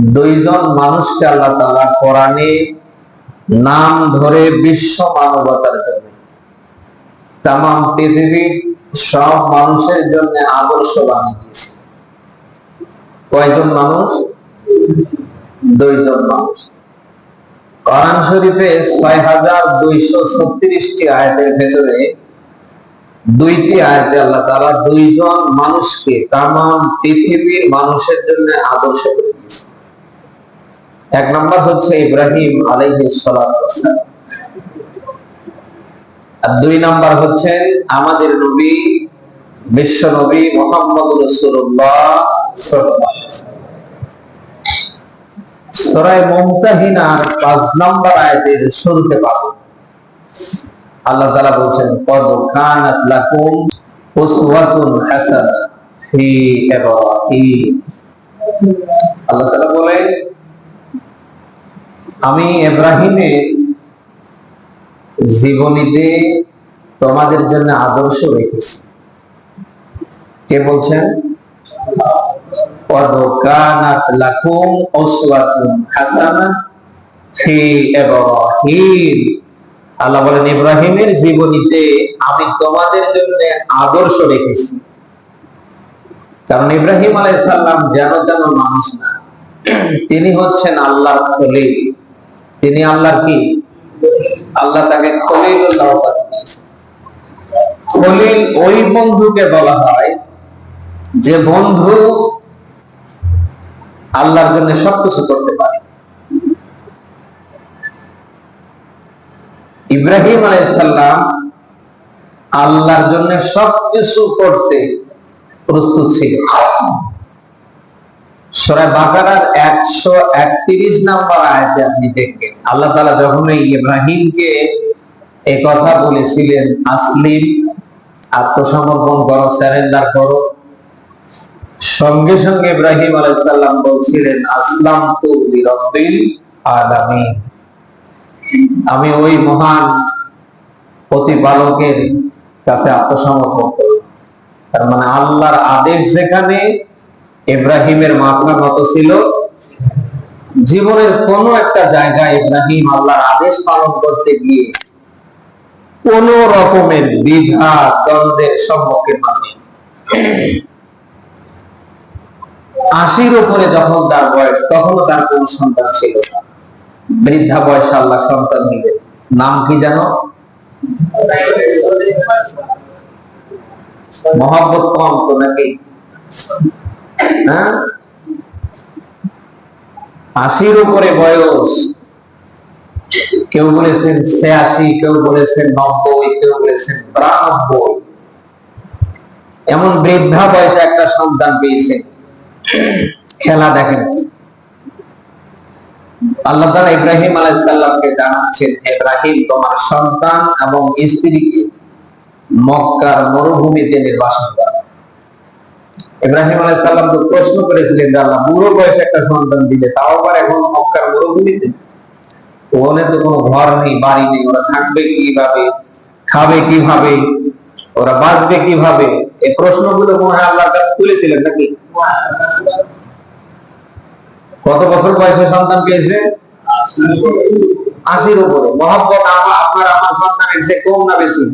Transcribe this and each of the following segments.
দুইজন মানুষকে আল্লাহ তাআলা কোরআনে নাম ধরে বিশ্ব মানবতার জন্য তাম পৃথিবীর সব মানুষের জন্য আদর্শ বানিয়ে দিয়েছে। কয়জন মানুষ? দুইজন মানুষ। কোরআন শরীফে ছয় হাজার দুইশো ছত্রিশটি আয়াতের ভেতরে দুইটি আয়াতে আল্লাহ তারা দুইজন মানুষকে তাম পৃথিবীর মানুষের জন্য আদর্শ করে দিয়েছে। এক নম্বর হচ্ছে ইব্রাহিম আলাইহিস আর দুই নাম্বার হচ্ছেন আমাদের নবী, বিশ্ব নবী মোহাম্মদ রসুল্লাহ পাঁচ নম্বর আয়াতের শুরুতে পাবো। আল্লাহ তাআলা বলছেন, কদ কানাত আল্লাহ তাআলা বলেন আমি এব্রাহিমে জীবনীতে তোমাদের জন্য আদর্শ রেখেছি। কে বলছেন? আল্লাহ বলেন ইব্রাহিমের জীবনীতে আমি তোমাদের জন্য আদর্শ রেখেছি। কারণ ইব্রাহিম আলাইহিস সালাম যেন তেমন মানুষ না। তিনি হচ্ছেন আল্লাহ খলিল তিনি আল্লাহর কি? আল্লাহ তাকে খলিলুল্লাহ উপাধি দিয়েছেন খলিল ওই বন্ধুকে বলা হয় যে বন্ধু আল্লাহর জন্য সবকিছু করতে পারে। ইব্রাহিম আলাইসাল্লাম আল্লাহর জন্য সবকিছু করতে প্রস্তুত ছিল। সরাই বাকারার একশো একত্রিশ নাম্বার আয়াতে আপনি দেখবেন। আল্লাহ যখন ইব্রাহিমকে কথা বলেছিলেন, আসলিম, আত্মসমর্পণ করো করো। সঙ্গে সঙ্গে ইব্রাহিম আলাইসাল্লাম বলছিলেন আসলাম তো আমি ওই মহান প্রতিপালকের কাছে আত্মসমর্পণ করব তার মানে আল্লাহর আদেশ যেখানে ইব্রাহিমের মাথা কত ছিল? জীবনের কোন একটা জায়গায় ইব্রাহিম আল্লাহর আদেশ পালন করতে গিয়ে কোন রকমের দ্বিধা, দ্বন্দ্বের সম্মুখীন হয়নি আশির উপরে যখন তার বয়স, তখনও তার কোন সন্তান ছিল বৃদ্ধা বয়সে আল্লাহ সন্তান দিলেন। নাম কি জানো? মহাব্বত কম তো নাকি? হ্যাঁ? আশির উপরে বয়স। কেউ বলেছেন ছিয়াশি, কেউ বলেছেন নব্বই, কেউ বলেছেন বিরানব্বই। এমন বৃদ্ধা বয়সে একটা সন্তান পেয়েছেন খেলা দেখেন। কি আল্লাহ তালা ইব্রাহিম আলাইসাল্লামকে জানাচ্ছেন, ইব্রাহিম তোমার সন্তান এবং স্ত্রীকে মক্কার মরুভূমিতে নির্বাসন করা। ইব্রাহিম আলাইসাল্লাম তো প্রশ্ন করেছিলেন আল্লাহ বুড়ো বয়সে একটা সন্তান দিলে তাও আবার এখন মক্কার মরুভূমিতে ওখানে তো কোনো ঘর নেই, বাড়ি নেই, ওরা থাকবে কীভাবে, খাবে কীভাবে, ওরা বাঁচবে কীভাবে? এই প্রশ্নগুলো মনে হয় আল্লাহর কাছে তুলেছিলেন নাকি? কত বছর বয়সে সন্তান পেয়েছে? আশির উপরে। মহাব্বত আমার, আপনার, আমার সন্তানের যে কম না বেশি?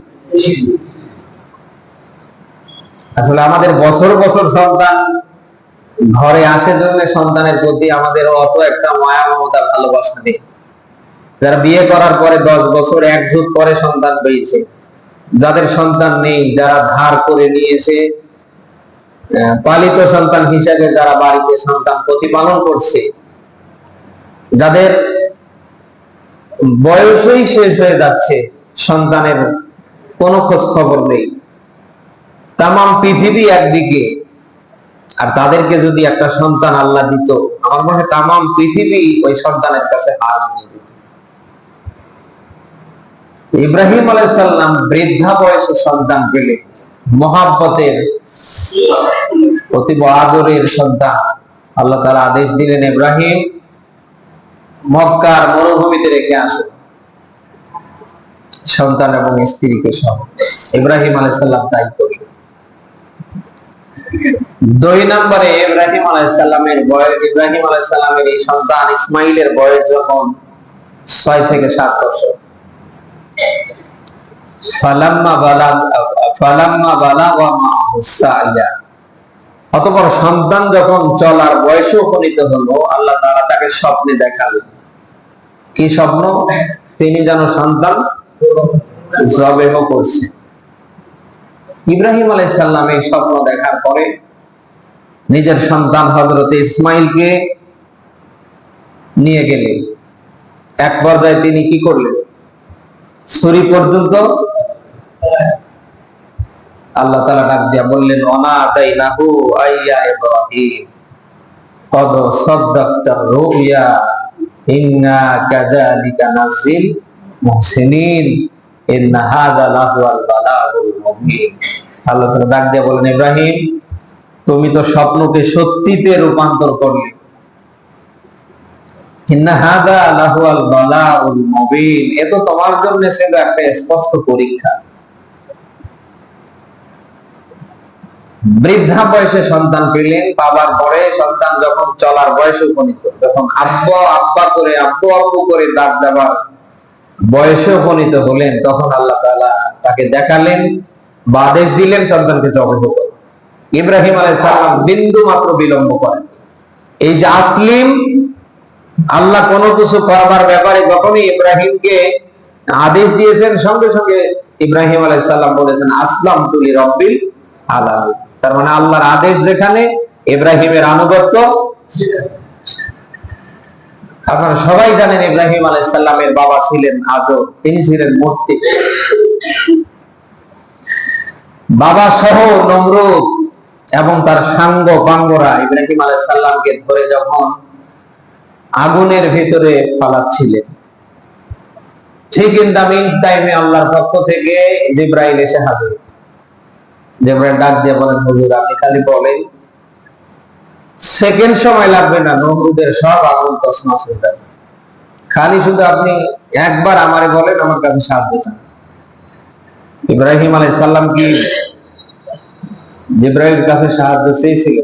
আসলে আমাদের বছর বছর সন্তান ঘরে আসে জন্য সন্তানের প্রতি আমাদের অত একটা মায়া মমতা ভালোবাসা নেই। যারা বিয়ে করার পরে দশ বছর একজুট পরে সন্তান পেয়েছে, যাদের সন্তান নেই, যারা ধার করে নিয়েছে পালিত সন্তান হিসাবে যারা বাড়িতে সন্তান প্রতিপালন করছে, যাদের বয়সই শেষ হয়ে যাচ্ছে, সন্তানের কোনো খোঁজ খবর নেই। তাম পৃথিবী একদিকে। আর তাদেরকে যদি একটা সন্তান আল্লাহ দিত, আমার মনে হয় তাম পৃথিবী ওই সন্তানের কাছে হার মেনে দিত ইব্রাহিম আলাইসাল্লাম বৃদ্ধা বয়সে সন্তান পেলে, মহাব্বতের, অতীব আদরের সন্তান। আল্লাহ তারা আদেশ দিলেন, ইব্রাহিম, মক্কার মরুভূমিতে রেখে আসো। সন্তান এবং স্ত্রীকে সব। ইব্রাহিম আলাইসাল্লাম তাই করলেন। দুই নম্বরে ইব্রাহিম আলাইসাল্লামের বয়স, ইব্রাহিম আলাইসাল্লামের এই সন্তান ইসমাইলের বয়স যখন ছয় থেকে সাত বছর। অতঃপর সন্তান যখন চলার বয়সে উপনীত হলো, আল্লাহ তারা তাকে স্বপ্নে দেখালেন। কি স্বপ্ন? তিনি যেন সন্তান জবেহ করছে। ইব্রাহিম আলাইহিস সালাম এই স্বপ্ন দেখার পরে নিজের সন্তান হযরত ইসমাইলকে নিয়ে গেলেন। এক পর্যায়ে তিনি কি করলেন? ছুরি পর্যন্ত আল্লাহ তাআলা ডাক দিয়া বললেন, অনা আদাইনাহু আইয়া ইব্রাহিম, কদ সাদ্দাকতার রুইয়া ইন্না ইন্না আল্লাহ তাআলা ডাক দিয়া বললেন ইব্রাহিম, তুমি তো স্বপ্নকে সত্যিতে রূপান্তর করলে। বৃদ্ধা বয়সে সন্তান পেলেন, বাবার পরে সন্তান যখন চলার বয়সে উপনীত, যখন আব্বা আব্বা করে, আব্বু আব্বু করে ডাক দেওয়ার বয়সে উপনীত হলেন, তখন আল্লাহ তাআলা তাকে দেখালেন বা আদেশ দিলেন সন্তানকে করো ইব্রাহিম আলাইহিস সালাম বিন্দু মাত্র বিলম্ব করেন। এই যে আসলিম, আল্লাহ কোনো কিছু করবার ব্যাপারে যখনই ইব্রাহিমকে আদেশ দিয়েছেন, সঙ্গে সঙ্গে ইব্রাহিম আলাইহিস সালাম বলেছেন, আসলাম তুলি রব্বিল আলামিন। তার মানে আল্লাহর আদেশ যেখানে, ইব্রাহিমের আনুগত্য আপনারা সবাই জানেন ইব্রাহিম আলাইসাল্লামের বাবা ছিলেন আজও, তিনি ছিলেন মূর্তি। বাবা সহ নমরুদ এবং তার সাঙ্গ পাঙ্গরা ইব্রাহিম আলাইসাল্লামকে ধরে যখন আগুনের ভিতরে পালাচ্ছিলেন। ঠিক ইন দা মিন টাইমে আল্লাহর পক্ষ থেকে জিব্রাইল এসে হাজির। জিব্রাইল ডাক দিয়ে বলেন, হুজুর, আপনি খালি বলেন সেকেন্ড সময় লাগবে না, নমরুদের সব আগুন তসমাস হয়ে খালি শুধু আপনি একবার আমারে বলেন, আমার কাছে সাহায্য চান। ইব্রাহিম আলাইহিস সালাম কি জিব্রাইলের কাছে সাহায্য চেয়েছিল?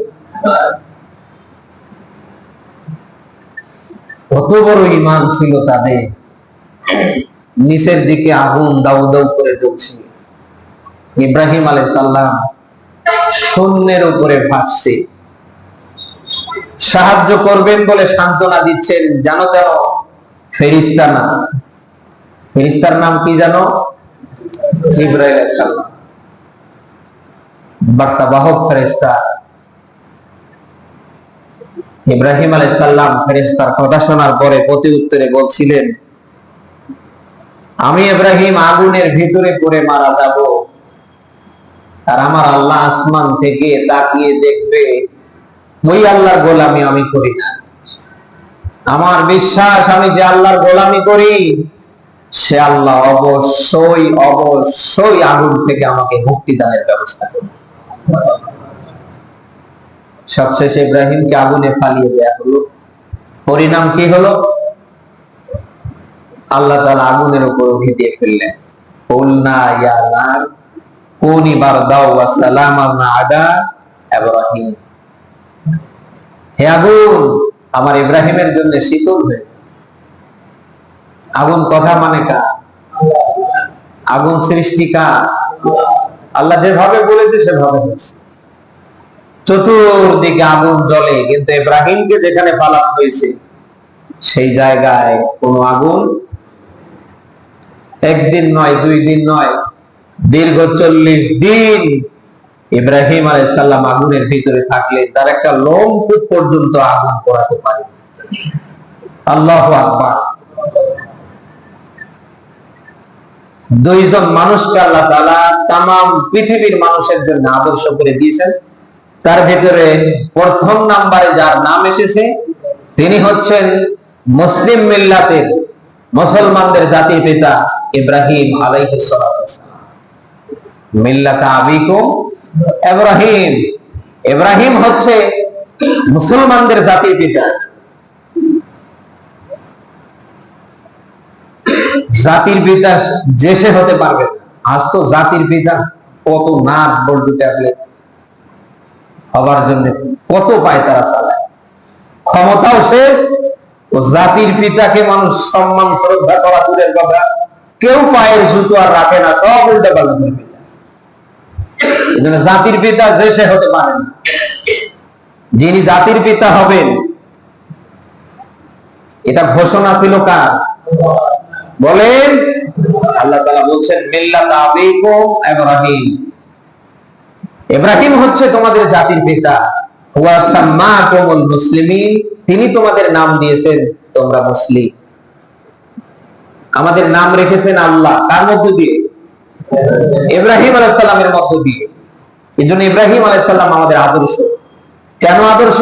কত বড় ইমান ছিল তাদের। নিচের দিকে আগুন দাউ দাউ করে জ্বলছিল। ইব্রাহিম আলাই সাল্লাম শূন্যের উপরে ভাসছে সাহায্য করবেন বলে সান্ত্বনা দিচ্ছেন, জানো তেন ফেরিস্তা না ফেরিস্তার নাম কি জানো? জিব্রাইল সালাম। বার্তা বাহক ফেরেস্তা ইব্রাহিম আলাইহিস সালাম ফেরেস্তার কথা শোনার পরে প্রতি উত্তরে বলছিলেন, আমি ইব্রাহিম আগুনের ভিতরে পড়ে মারা যাব আর আমার আল্লাহ আসমান থেকে তাকিয়ে দেখবে, ওই আল্লাহর গোলামি আমি করি না। আমার বিশ্বাস আমি যে আল্লাহর গোলামি করি সে আল্লাহ অবশ্যই অবশ্যই আগুন থেকে আমাকে মুক্তি দানের ব্যবস্থা করবে। সবশেষে ইব্রাহিমকে আগুনে ফালিয়ে দেয়া হলো। পরিণাম কি হলো? আল্লাহ তাআলা আগুনের উপর উঠিয়ে দিয়ে ফেললেন। হে আগুন, আমার ইব্রাহিমের জন্য শীতল হয়ে আগুন কথা মানে কা আগুন সৃষ্টি কা আল্লাহ যেভাবে বলেছে, সেভাবে হয়েছে। চতুর্দিকে আগুন জ্বলে, কিন্তু ইব্রাহিমকে যেখানে পালানো হয়েছে, সেই জায়গায় কোনো আগুন একদিন নয়, দুই দিন নয়, দীর্ঘ চল্লিশ দিন ইব্রাহিম আলাইসাল্লাম আগুনের ভিতরে থাকলে তার একটা লোমকূপ পর্যন্ত আগুন করাতে পারে। আল্লাহ আকবার। দুইজন মানুষকে আল্লাহ তালা তাম পৃথিবীর মানুষের জন্য আদর্শ করে দিয়েছেন। তার ভিতরে প্রথম নাম্বারে যার নাম এসেছে, তিনি হচ্ছেন মুসলিম মিল্লাতের মুসলমানদের জাতির পিতা ইব্রাহিম আলাইহিস মিল্লাতা আবিকুম ইব্রাহিম। ইব্রাহিম হচ্ছে মুসলমানদের জাতির পিতা। জাতির পিতা যে সে হতে পারবে। আজ তো জাতির পিতা কত নাক বর্ধিত হবার জন্য কত পায় তারা চালায়। ক্ষমতাও শেষ, ও জাতির পিতাকে মানুষ সম্মান, শ্রদ্ধা করা দূরের কথা। কেউ পায়ের জুতো আর রাখে না, সব উল্টে পাল্টা জাতির পিতা যে সে হতে পারে না। যিনি জাতির পিতা হবেন, এটা ঘোষণা ছিল কার? বলেন, আল্লাহ তাআলা বলছেন, মিল্লাত আবিকুম ইব্রাহিম। ইব্রাহিম হচ্ছে তোমাদের জাতির পিতা। হুয়া সাম্মাকুমুল মুসলিমিন তিনি তোমাদের নাম দিয়েছেন, তোমরা মুসলিম। আমাদের নাম রেখেছেন আল্লাহ। কার মধ্য দিয়ে? ইব্রাহিম আলাইহিস সালামের মধ্য দিয়ে। এই জন্য ইব্রাহিম আলাইহিস সালাম আমাদের আদর্শ। কেন আদর্শ?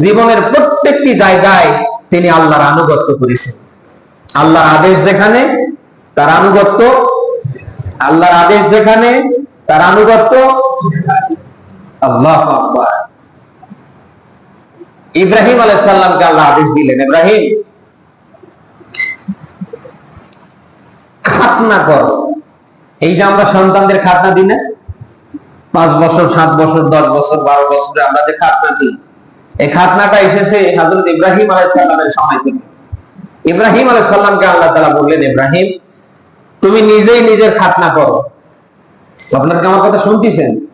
জীবনের প্রত্যেকটি জায়গায় তিনি আল্লাহর আনুগত্য করেছেন। আল্লাহর আদেশ যেখানে, তার আনুগত্য। আল্লাহর আদেশ যেখানে, তার আনুগত্য। আল্লাহ ইব্রাহিম আলাইহিস সালামকে আল্লাহ আদেশ দিলেন। ইব্রাহিম, খাতনা কর। এই যে আমরা সন্তানদের খাতনা দিই না, পাঁচ বছর, সাত বছর, দশ বছর, বারো বছরে আমরা যে খাতনা দিই, এই খাতনাটা এসেছে হজরত ইব্রাহিম আলাইসাল্লামের সময় থেকে। ইব্রাহিম আলাইসাল্লামকে আল্লাহ তালা বললেন, ইব্রাহিম, তুমি নিজেই নিজের খাতনা করো। আপনার আমার কথা শুনতেছেন?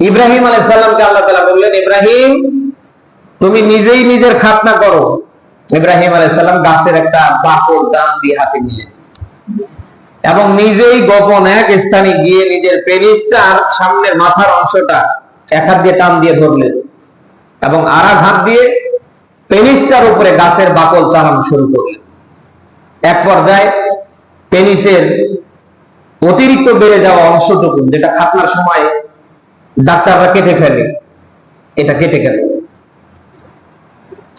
ইব্রাহিম আলাইসাল্লামকে আল্লাহ তালা বললেন, ইব্রাহিম, তুমি নিজেই নিজের খাতনা করো। ইব্রাহিম আলাইসাল্লাম গাছের একটা বাকর দান দিয়ে হাতে নিলেন। এবং নিজেই গোপন এক স্থানে গিয়ে নিজের পেনিসটার সামনের মাথার অংশটা এক হাত দিয়ে টান দিয়ে ধরলেন। এবং আর হাত দিয়ে পেনিসটার উপরে গাছের বাকল চালানো শুরু করলেন। এক পর্যায়ে পেনিসের অতিরিক্ত বেড়ে যাওয়া অংশটুকু, যেটা খাতনার সময় ডাক্তাররা কেটে ফেলে, এটা কেটে গেল।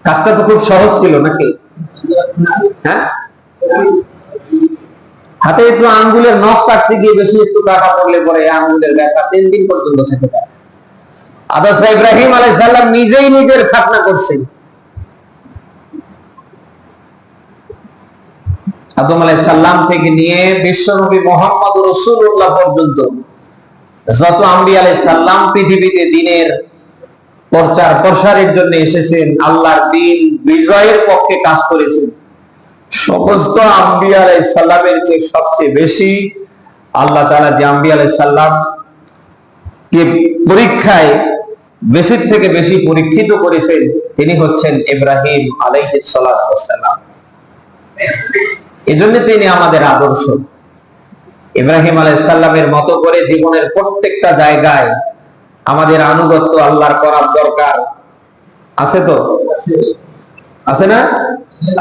কাজটা তো খুব সহজ ছিল নাকি? হ্যাঁ? হাতে একটু আঙ্গুলের নখ কাটতে গিয়ে বেশি একটু কাটা পড়লে পরে আঙ্গুলের ব্যথা তিন দিন পর্যন্ত থেকে আদর্শ ইব্রাহিম আলাইসাল্লাম নিজেই নিজের খাতনা করছেন। আদম আলাইসাল্লাম থেকে নিয়ে বিশ্বনবী মোহাম্মদ রসুল্লাহ পর্যন্ত। যত আম্বি আলাইসাল্লাম পৃথিবীতে দিনের প্রচার প্রসারের জন্য এসেছেন, আল্লাহর দিন বিজয়ের পক্ষে কাজ করেছেন। সমস্ত আম্বিয়া সাল্লামের চেয়ে সবচেয়ে বেশি আল্লাহ তালা যে আম্বিয়া সাল্লাম কে পরীক্ষায় বেশির থেকে বেশি পরীক্ষিত করেছেন, তিনি হচ্ছেন ইব্রাহিম আলাইহিসাল্লাম এজন্য তিনি আমাদের আদর্শ। ইব্রাহিম আলাইসাল্লামের মতো করে জীবনের প্রত্যেকটা জায়গায় আমাদের আনুগত্য আল্লাহর করার দরকার। আছে তো? আছে না?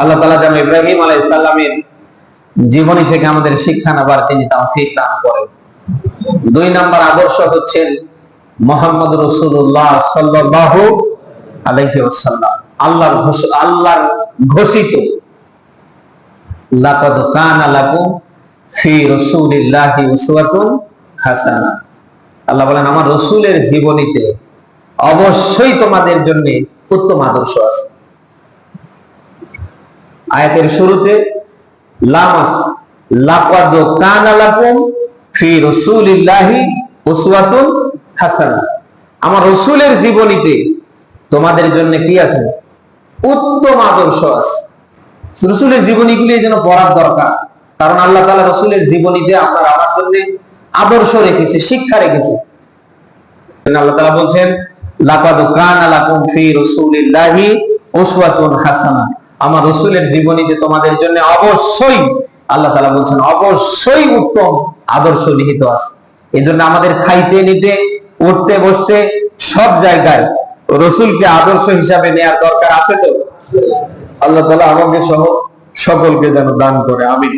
আল্লাহ তালা যেন ইব্রাহিম আলাই সাল্লামের জীবনী থেকে আমাদের শিক্ষা নেবার তিনি তাওফিক দান করেন। দুই নাম্বার আদর্শ হচ্ছেন মোহাম্মদ রসুল্লাহ সাল্লাহ আলহি ওসাল্লাম আল্লাহর আল্লাহর ঘোষিত লাকাদ কানা লাকুম ফি রাসূলিল্লাহি উসওয়াতুন হাসানা। আল্লাহ বলেন, আমার রসুলের জীবনীতে অবশ্যই তোমাদের জন্য উত্তম আদর্শ আছে। আয়াতের শুরুতে, লামাস কানা লাকুম ফি রাসূলিল্লাহি উসওয়াতুন হাসানা। আমার রসুলের জীবনীতে তোমাদের জন্য কি আছে? উত্তম আদর্শ আছে। রসুলের জীবনীগুলি যেন পড়ার দরকার। কারণ আল্লাহ তাআলা রসুলের জীবনীতে আপনার আমার জন্য আদর্শ রেখেছে, শিক্ষা রেখেছে। আল্লাহ তাআলা বলছেন হাসানা। আমার রসুলের জীবনীতে তোমাদের জন্য অবশ্যই, আল্লাহ তালা বলছেন, অবশ্যই উত্তম আদর্শ নিহিত আছে। এই জন্য আমাদের খাইতে, নিতে, উঠতে, বসতে সব জায়গায় রসুলকে আদর্শ হিসাবে নেয়ার দরকার আছে তো? আল্লাহ তালা আমাকে সহ সকলকে যেন দান করে আমি